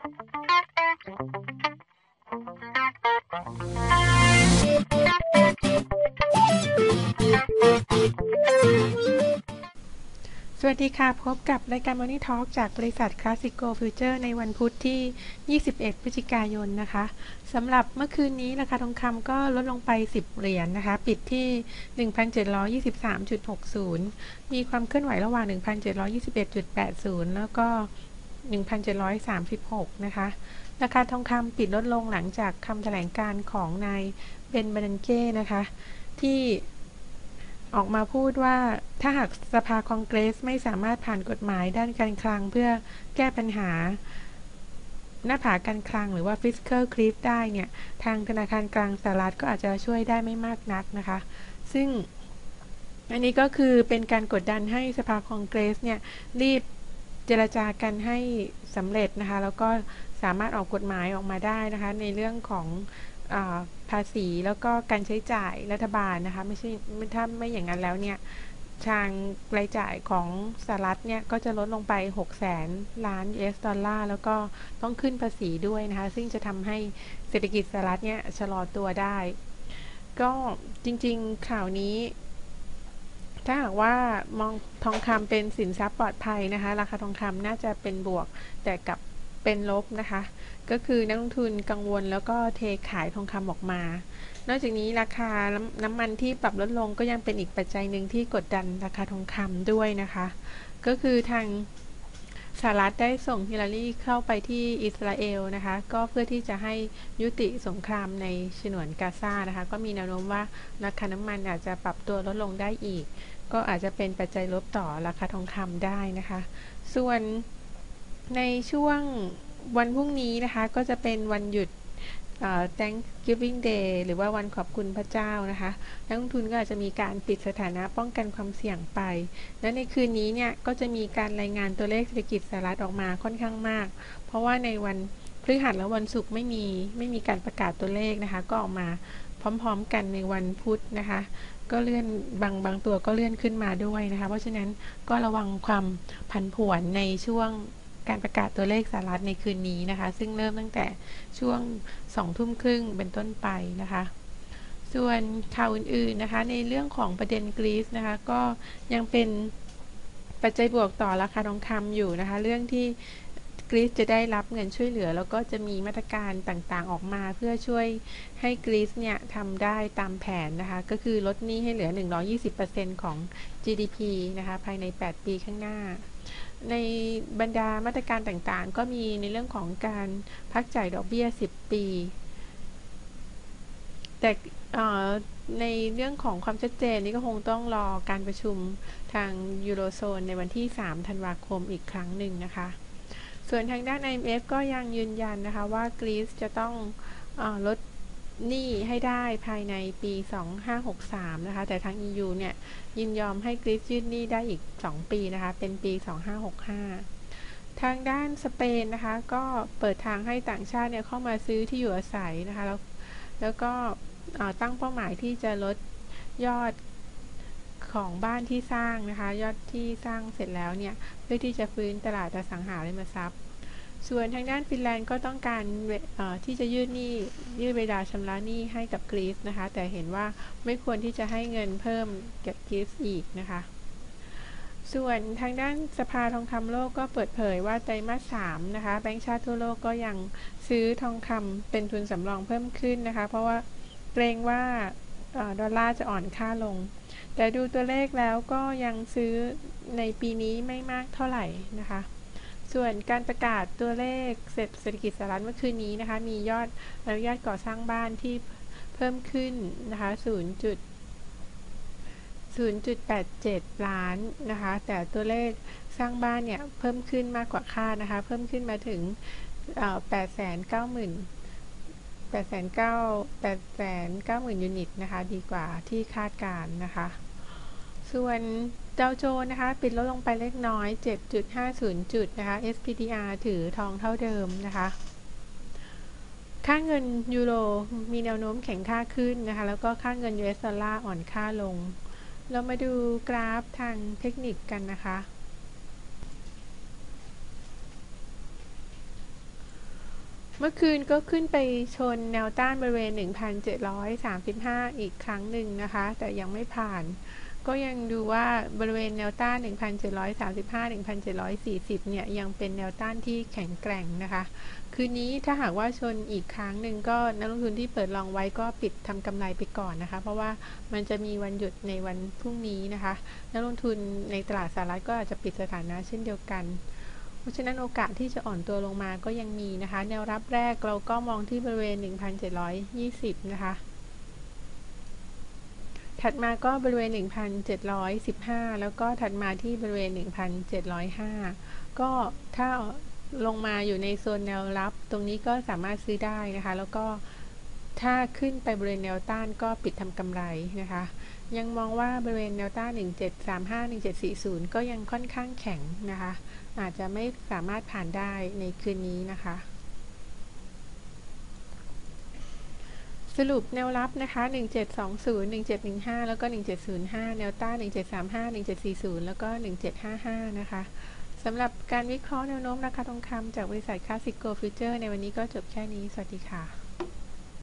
สวัสดีค่ะ พบกับรายการ Money Talk จากบริษัท Classico Future ในวันพุธที่ 21 พฤศจิกายนนะคะสำหรับเมื่อคืนนี้ราคาทองคำก็ลดลงไป 10 เหรียญนนะคะ ปิดที่ 1,723.60 มีความเคลื่อนไหวระหว่าง 1,721.80 แล้วก็ 1,736 นะคะ ราคาทองคำปิดลดลงหลังจากคำแถลงการของนายเบนบานันเก้นะคะ ที่ออกมาพูดว่าถ้าหากสภาคองเกรสไม่สามารถผ่านกฎหมายด้านการคลังเพื่อแก้ปัญหา หน้าผาการคลังหรือว่า fiscal cliff ได้เนี่ย ทางธนาคารกลางสหรัฐก็อาจจะช่วยได้ไม่มากนักนะคะ ซึ่งอันนี้ก็คือเป็นการกดดันให้สภาคองเกรสเนี่ยรีบ เจรจากันให้สำเร็จนะคะ แล้วก็สามารถออกกฎหมายออกมาได้นะคะ ในเรื่องของภาษีแล้วก็การใช้จ่ายรัฐบาลนะคะ ไม่ใช่ถ้าไม่อย่างนั้นแล้วเนี่ยทางรายจ่ายของสหรัฐเนี่ย ก็จะลดลงไป6แสนล้าน US ดอลลาร์ แล้วก็ต้องขึ้นภาษีด้วยนะคะ ซึ่งจะทำให้เศรษฐกิจสหรัฐเนี่ย ชะลอตัวได้ ก็จริงๆข่าวนี้ ถ้าหากว่ามองทองคำเป็นสินทรัพย์ปลอดภัยนะคะ ราคาทองคำน่าจะเป็นบวกแต่กับเป็นลบนะคะ ก็คือนักลงทุนกังวลแล้วก็เทขายทองคำออกมา นอกจากนี้ราคาน้ำมันที่ปรับลดลงก็ยังเป็นอีกปัจจัยหนึ่งที่กดดันราคาทองคำด้วยนะคะ ก็คือทาง สหรัฐได้ส่งฮิลลารีเข้าไปที่อิสราเอลนะคะ ก็เพื่อที่จะให้ยุติสงครามในฉนวนกาซานะคะ ก็มีแนวโน้มว่าราคาน้ำมันอาจจะปรับตัวลดลงได้อีก ก็อาจจะเป็นปัจจัยลบต่อราคาทองคำได้นะคะ ส่วนในช่วงวันพรุ่งนี้นะคะ ก็จะเป็นวันหยุด Thanksgiving Day หรือว่าวันขอบคุณพระเจ้านะคะนักลงทุนก็อาจจะมีการปิดสถานะป้องกันความเสี่ยงไป และในคืนนี้เนี่ยก็จะมีการรายงานตัวเลขเศรษฐกิจสหรัฐออกมาค่อนข้างมาก เพราะว่าในวันพฤหัสและวันศุกร์ไม่มีไม่มีการประกาศตัวเลขนะคะ ก็ออกมาพร้อมๆกันในวันพุธนะคะ ก็เลื่อนบางบางตัวก็เลื่อนขึ้นมาด้วยนะคะ เพราะฉะนั้นก็ระวังความผันผวนในช่วง การประกาศตัวเลขสหรัฐในคืนนี้นะคะ ซึ่งเริ่มตั้งแต่ช่วงสองทุ่มครึ่งเป็นต้นไปนะคะ ส่วนข่าวอื่นๆนะคะ ในเรื่องของประเด็นกรีซนะคะ ก็ยังเป็นปัจจัยบวกต่อราคาทองคำอยู่นะคะ เรื่องที่กรีซจะได้รับเงินช่วยเหลือ แล้วก็จะมีมาตรการต่างๆออกมาเพื่อช่วยให้กรีซเนี่ยทำได้ตามแผนนะคะ ก็คือลดหนี้ให้เหลือ 120%ของ GDP นะคะ ภายใน 8 ปีข้างหน้า ในบรรดามาตรการต่างๆ ก็มีในเรื่องของการพักจ่ายดอกเบี้ย 10 ปี แต่ในเรื่องของความชัดเจนนี้ก็คงต้องรอการประชุมทางยูโรโซนในวันที่ 3 ธันวาคมอีกครั้งหนึ่งนะคะ ส่วนทางด้าน IMF ก็ยังยืนยันนะคะว่ากรีซจะต้องอลด หนี้ให้ได้ภายในปี 2563 นะคะ แต่ทาง EU เนี่ย ยินยอมให้กรีซยืดหนี้ได้อีก 2 ปีนะคะ เป็นปี 2565 ทางด้านสเปนนะคะ ก็เปิดทางให้ต่างชาติเนี่ยเข้ามาซื้อที่อยู่อาศัยนะคะ แล้วแล้วก็ตั้งเป้าหมายที่จะลดยอดของบ้านที่สร้างนะคะ ยอดที่สร้างเสร็จแล้วเนี่ย เพื่อที่จะฟื้นตลาดอสังหาริมทรัพย์ ส่วนทางด้านฟินแลนด์ก็ต้องการที่จะยืดหนี้ยืดเวลาชำระหนี้ให้กับกรีซนะคะ แต่เห็นว่าไม่ควรที่จะให้เงินเพิ่มกับกรีซอีกนะคะ ส่วนทางด้านสภาทองคำโลกก็เปิดเผยว่าไตรมาสสามนะคะแบงก์ชาติทั่วโลกก็ยังซื้อทองคำเป็นทุนสำรองเพิ่มขึ้นนะคะ เพราะว่าเกรงว่าดอลลาร์จะอ่อนค่าลง แต่ดูตัวเลขแล้วก็ยังซื้อในปีนี้ไม่มากเท่าไหร่นะคะ ส่วนการประกาศตัวเลขเศรษฐกิจสหรัฐเมื่อคืนนี้นะคะ มียอดอนุญาตก่อสร้างบ้านที่เพิ่มขึ้นนะคะ0.0.87 ล้านนะคะ แต่ตัวเลขสร้างบ้านเนี่ยเพิ่มขึ้นมากกว่าคาดนะคะ เพิ่มขึ้นมาถึง 890,000 8,9 890,000 ยูนิตนะคะ ดีกว่าที่คาดการนะคะ ส่วนดาวโจนนะคะ ปิดลดลงไปเล็กน้อย 7.50 จุดนะคะ SPDR ถือทองเท่าเดิมนะคะค่าเงินยูโรมีแนวโน้มแข็งค่าขึ้นนะคะ แล้วก็ค่าเงิน US ดอลลาร์อ่อนค่าลง เรามาดูกราฟทางเทคนิคกันนะคะ เมื่อคืนก็ขึ้นไปชนแนวต้านบริเวณ 1,735 อีกครั้งหนึ่งนะคะ แต่ยังไม่ผ่าน ก็ยังดูว่าบริเวณแนวต้าน 1,735 1,740 เนี่ย ยังเป็นแนวต้านที่แข็งแกร่งนะคะ คืนนี้ถ้าหากว่าชนอีกครั้งหนึ่งก็นักลงทุนที่เปิดลองไว้ก็ปิดทำกำไรไปก่อนนะคะ เพราะว่ามันจะมีวันหยุดในวันพรุ่งนี้นะคะ นักลงทุนในตลาดสหรัฐก็อาจจะปิดสถานะเช่นเดียวกันเพราะฉะนั้นโอกาสที่จะอ่อนตัวลงมาก็ยังมีนะคะ แนวรับแรกเราก็มองที่บริเวณ 1,720 นะคะ ถัดมาก็บริเวณ 1,715 แล้วก็ถัดมาที่บริเวณ 1,705 ก็ถ้าลงมาอยู่ในโซนแนวรับ ตรงนี้ก็สามารถซื้อได้นะคะ แล้วก็ถ้าขึ้นไปบริเวณแนวต้านก็ปิดทำกำไรนะคะ ยังมองว่าบริเวณแนวต้าน 1735 1740 ก็ยังค่อนข้างแข็งนะคะ อาจจะไม่สามารถผ่านได้ในคืนนี้นะคะ สรุปแนวรับนะคะ 1720 1715 แล้วก็ 1705 แนวต้าน 1735 1740 แล้วก็ 1755 นะคะสำหรับการวิเคราะห์แนวโน้มราคาทองคำจากบริษัทคลาสสิกโกลฟิวเจอร์ในวันนี้ก็จบแค่นี้ สวัสดีค่ะ